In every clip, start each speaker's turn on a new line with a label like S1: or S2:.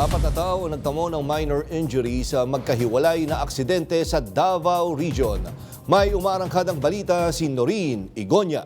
S1: Apat na tao nagtamo ng minor injury sa magkahiwalay na aksidente sa Davao Region. May umarangkadang balita si Noreen Igonya.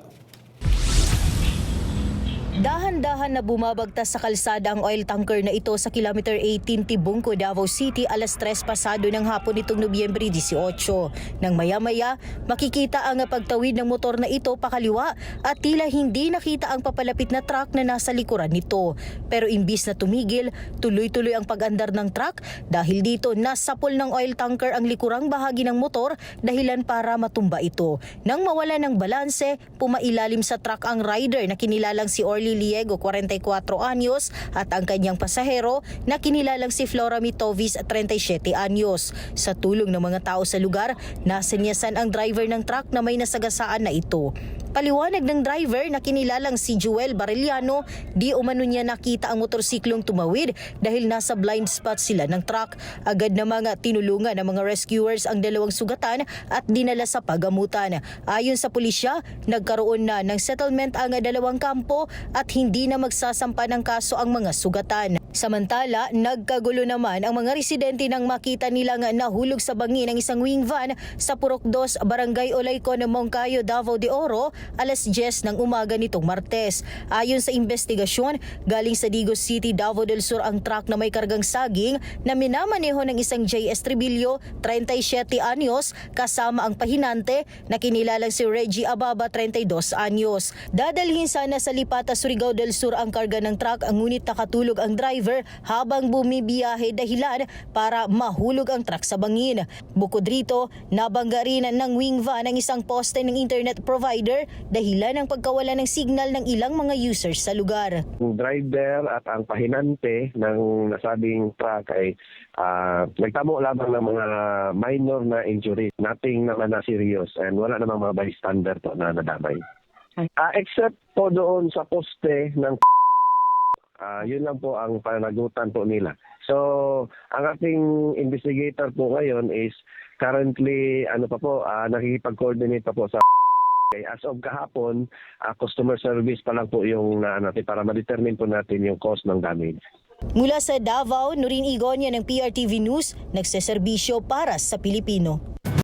S2: Dahan-dahan na bumabagtas sa kalsada ang oil tanker na ito sa kilometer 18 Tibungco, Davao City alas 3 pasado ng hapon nitong Nobyembre 18. Nang maya-maya, makikita ang pagtawid ng motor na ito pakaliwa at tila hindi nakita ang papalapit na truck na nasa likuran nito. Pero imbis na tumigil, tuloy-tuloy ang pag-andar ng truck dahil dito nasapol ng oil tanker ang likurang bahagi ng motor dahilan para matumba ito. Nang mawala ng balanse, pumailalim sa truck ang rider na kinilalang si Orly Liego, 44 anyos, at ang kanyang pasahero na kinilalang si Flora Mitovis, 37 anyos. Sa tulong ng mga tao sa lugar, nasanyasan ang driver ng truck na may nasagasaan na ito. Paliwanag ng driver na kinilalang si Joel Barellano, di umano niya nakita ang motorsiklong tumawid dahil nasa blind spot sila ng truck. Agad na mga tinulungan ng mga rescuers ang dalawang sugatan at dinala sa pagamutan. Ayon sa pulisya, nagkaroon na ng settlement ang dalawang kampo at hindi na magsasampa ng kaso ang mga sugatan. Samantala, nagkagulo naman ang mga residente nang makita nilang nahulog sa bangin ng isang wing van sa Purok 2, Barangay Olaycon, Moncayo, Davao de Oro, alas 10 ng umaga nitong Martes. Ayon sa investigasyon, galing sa Digos City, Davao del Sur ang truck na may kargang saging na minamaneho ng isang JS Tribilio, 37 anyos, kasama ang pahinante na kinilalang si Reggie Ababa, 32 anyos. Dadalhin sana sa Lipata, Surigao del Sur ang karga ng truck, ang ngunit nakatulog ang driver habang bumibiyahe dahilan para mahulog ang truck sa bangin. Bukod rito, nabangga rin ng wing van ang isang poste ng internet provider dahilan ng pagkawala ng signal ng ilang mga users sa lugar.
S3: Ang driver at ang pahinante ng nasabing truck ay ah, nagtamo lamang ng mga minor na injury. Nothing naman na serious and wala namang mga bystander po na nadamay. Ah, except po doon sa poste ng ah, yun lang po ang panagutan po nila. So, ang ating investigator po ngayon is currently ano pa po, ah, nakikipag-coordinate pa po sa as of kahapon, ah, customer service pa lang po yung na natin para ma-determine po natin yung cause ng damage.
S2: Mula sa Davao, Nurin Igonya ng PRTV News, nagseserbisyo para sa Pilipino.